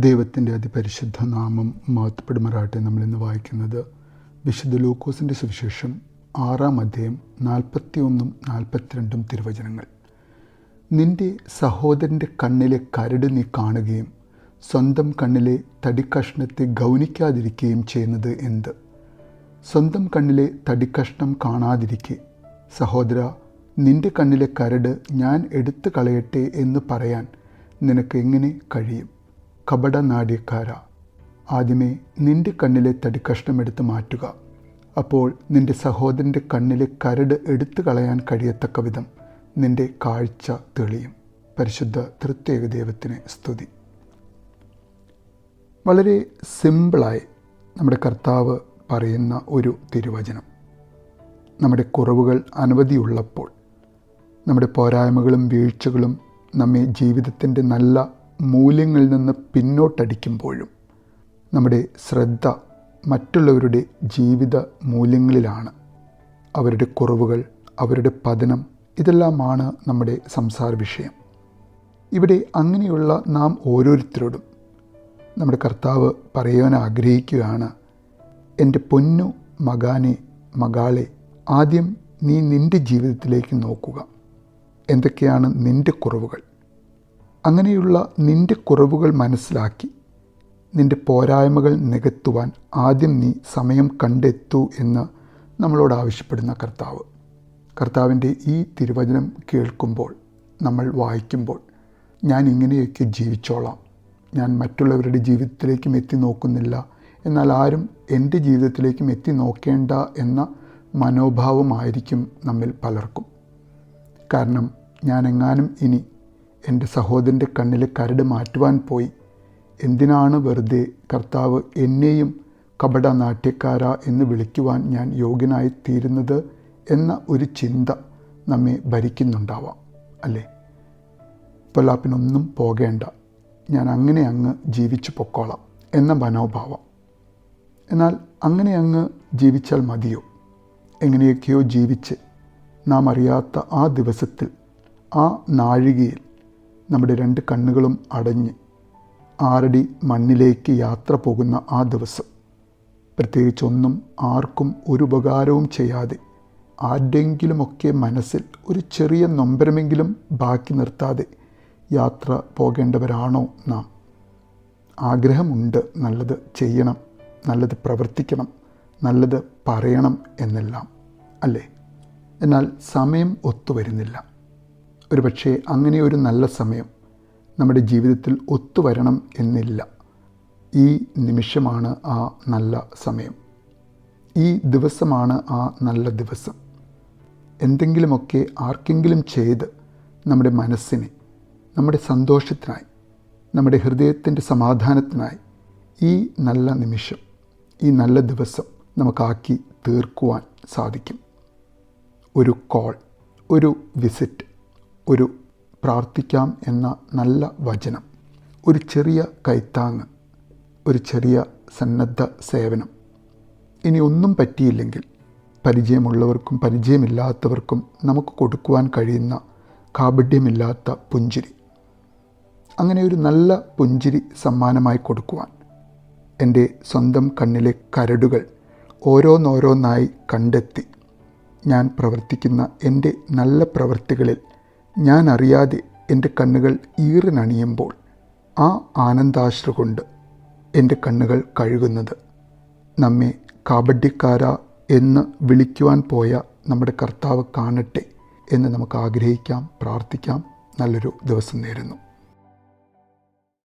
ദൈവത്തിന്റെ അതിപരിശുദ്ധ നാമം മാത്തപ്പെടുമാറാട്ടെ നമ്മൾ ഇന്ന് വായിക്കുന്നത് വിശുദ്ധ ലൂക്കോസിന്റെ സുവിശേഷം ആറാം അധ്യായം നാൽപ്പത്തിയൊന്നും നാൽപ്പത്തിരണ്ടും തിരുവചനങ്ങൾ. നിന്റെ സഹോദരന്റെ കണ്ണിലെ കരട് നീ കാണുകയും സ്വന്തം കണ്ണിലെ തടിക്കഷ്ണത്തെ ഗൗനിക്കാതിരിക്കുകയും ചെയ്യുന്നത് എന്ത്? സ്വന്തം കണ്ണിലെ തടിക്കഷ്ണം കാണാതിരിക്കെ. സഹോദര നിന്റെ കണ്ണിലെ കരട് ഞാൻ എടുത്തു കളയട്ടെ എന്ന് പറയാൻ നിനക്ക് എങ്ങനെ കഴിയും? കപടനാട്യക്കാര. ആദ്യമേ നിന്റെ കണ്ണിലെ തടിക്കഷ്ണമെടുത്ത് മാറ്റുക. അപ്പോൾ നിന്റെ സഹോദരന്റെ കണ്ണിലെ കരട് എടുത്തു കളയാൻ കഴിയത്തക്ക വിധം നിന്റെ കാഴ്ച തെളിയും. പരിശുദ്ധ തൃത്യേക ദൈവത്തിന് സ്തുതി. വളരെ സിമ്പിളായി നമ്മുടെ കർത്താവ് പറയുന്ന ഒരു തിരുവചനം. നമ്മുടെ കുറവുകൾ അനവധിയുള്ളപ്പോൾ നമ്മുടെ പോരായ്മകളും വീഴ്ചകളും നമ്മെ ജീവിതത്തിന്റെ നല്ല മൂല്യങ്ങളിൽ നിന്ന് പിന്നോട്ടടിക്കുമ്പോഴും നമ്മുടെ ശ്രദ്ധ മറ്റുള്ളവരുടെ ജീവിത മൂല്യങ്ങളിലാണ്. അവരുടെ കുറവുകൾ അവരുടെ പതനം ഇതെല്ലാമാണ് നമ്മുടെ സംസാര വിഷയം. ഇവിടെ അങ്ങനെയുള്ള നാം ഓരോരുത്തരോടും നമ്മുടെ കർത്താവ് പറയുവാൻ ആഗ്രഹിക്കുകയാണ് എന്റെ പൊന്നു മകാനെ മകാളെ ആദ്യം നീ നിന്റെ ജീവിതത്തിലേക്ക് നോക്കുക. എന്തൊക്കെയാണ് നിന്റെ കുറവുകൾ? അങ്ങനെയുള്ള നിന്റെ കുറവുകൾ മനസ്സിലാക്കി നിന്റെ പോരായ്മകൾ നികത്തുവാൻ ആദ്യം നീ സമയം കണ്ടെത്തൂ എന്ന് നമ്മളോട് ആവശ്യപ്പെടുന്ന കർത്താവ്. കർത്താവിന്റെ ഈ തിരുവചനം കേൾക്കുമ്പോൾ നമ്മൾ വായിക്കുമ്പോൾ ഞാൻ ഇങ്ങനെയൊക്കെ ജീവിച്ചോളാം. ഞാൻ മറ്റുള്ളവരുടെ ജീവിതത്തിലേക്കും എത്തി നോക്കുന്നില്ല. എന്നാൽ ആരും എന്റെ ജീവിതത്തിലേക്കും എത്തി നോക്കേണ്ട എന്ന മനോഭാവമായിരിക്കും നമ്മിൽ പലർക്കും. കാരണം ഞാൻ എങ്ങാനും ഇനി എന്റെ സഹോദരന്റെ കണ്ണിൽ കരട് മാറ്റുവാൻ പോയി. എന്തിനാണ് വെറുതെ കർത്താവ് എന്നെയും കപട നാട്യക്കാര എന്ന് വിളിക്കുവാൻ ഞാൻ യോഗ്യനായി തീരുന്നത് എന്ന ഒരു ചിന്ത നമ്മെ ഭരിക്കുന്നുണ്ടാവാം അല്ലേ? പൊല്ലാപ്പിനൊന്നും പോകേണ്ട. ഞാൻ അങ്ങനെ അങ്ങ് ജീവിച്ചു പൊക്കോളാം എന്ന മനോഭാവം. എന്നാൽ അങ്ങനെ അങ്ങ് ജീവിച്ചാൽ മതിയോ? എങ്ങനെയൊക്കെയോ ജീവിച്ച് നാം അറിയാത്ത ആ ദിവസത്തിൽ ആ നാഴികയിൽ നമ്മുടെ രണ്ട് കണ്ണുകളും അടഞ്ഞ് ആറടി മണ്ണിലേക്ക് യാത്ര പോകുന്ന ആ ദിവസം. പ്രത്യേകിച്ചൊന്നും ആർക്കും ഒരു ഉപകാരവും ചെയ്യാതെ ആരുടെയെങ്കിലുമൊക്കെ മനസ്സിൽ ഒരു ചെറിയ നൊമ്പരമെങ്കിലും ബാക്കി നിർത്താതെ യാത്ര പോകേണ്ടവരാണോ നാം? ആഗ്രഹമുണ്ട് നല്ലത് ചെയ്യണം നല്ലത് പ്രവർത്തിക്കണം നല്ലത് പറയണം എന്നെല്ലാം അല്ലേ? എന്നാൽ സമയം ഒത്തുവരുന്നില്ല. ഒരുപക്ഷെ അങ്ങനെ ഒരു നല്ല സമയം നമ്മുടെ ജീവിതത്തിൽ ഒത്തുവരണം എന്നില്ല. ഈ നിമിഷമാണ് ആ നല്ല സമയം. ഈ ദിവസമാണ് ആ നല്ല ദിവസം. എന്തെങ്കിലുമൊക്കെ ആർക്കെങ്കിലും ചെയ്ത് നമ്മുടെ മനസ്സിനെ നമ്മുടെ സന്തോഷത്തിനായി നമ്മുടെ ഹൃദയത്തിന്റെ സമാധാനത്തിനായി ഈ നല്ല നിമിഷം ഈ നല്ല ദിവസം നമുക്കാക്കി തീർക്കുവാൻ സാധിക്കും. ഒരു കോൾ ഒരു വിസിറ്റ്. ഒരു പ്രാർത്ഥിക്കാം എന്ന നല്ല വചനം. ഒരു ചെറിയ കൈത്താങ് ഒരു ചെറിയ സന്നദ്ധ സേവനം. ഇനി ഒന്നും പറ്റിയില്ലെങ്കിൽ പരിചയമുള്ളവർക്കും പരിചയമില്ലാത്തവർക്കും നമുക്ക് കൊടുക്കുവാൻ കഴിയുന്ന കാപഢ്യമില്ലാത്ത പുഞ്ചിരി. അങ്ങനെ ഒരു നല്ല പുഞ്ചിരി സമ്മാനമായി കൊടുക്കുവാൻ എന്റെ സ്വന്തം കണ്ണിലെ കരടുകൾ ഓരോന്നോരോന്നായി കണ്ടെത്തി ഞാൻ പ്രവർത്തിക്കുന്ന എന്റെ നല്ല പ്രവൃത്തികളിൽ ഞാൻ അറിയാതെ എന്റെ കണ്ണുകൾ ഈറിനണിയുമ്പോൾ ആ ആനന്ദാശ്രു കൊണ്ട് എന്റെ കണ്ണുകൾ കഴുകുന്നത്. നമ്മെ കാബഡ്ഡിക്കാര എന്ന് വിളിക്കുവാൻ പോയ നമ്മുടെ കർത്താവ് കാണട്ടെ എന്ന് നമുക്ക് ആഗ്രഹിക്കാം പ്രാർത്ഥിക്കാം. നല്ലൊരു ദിവസം നേരുന്നു.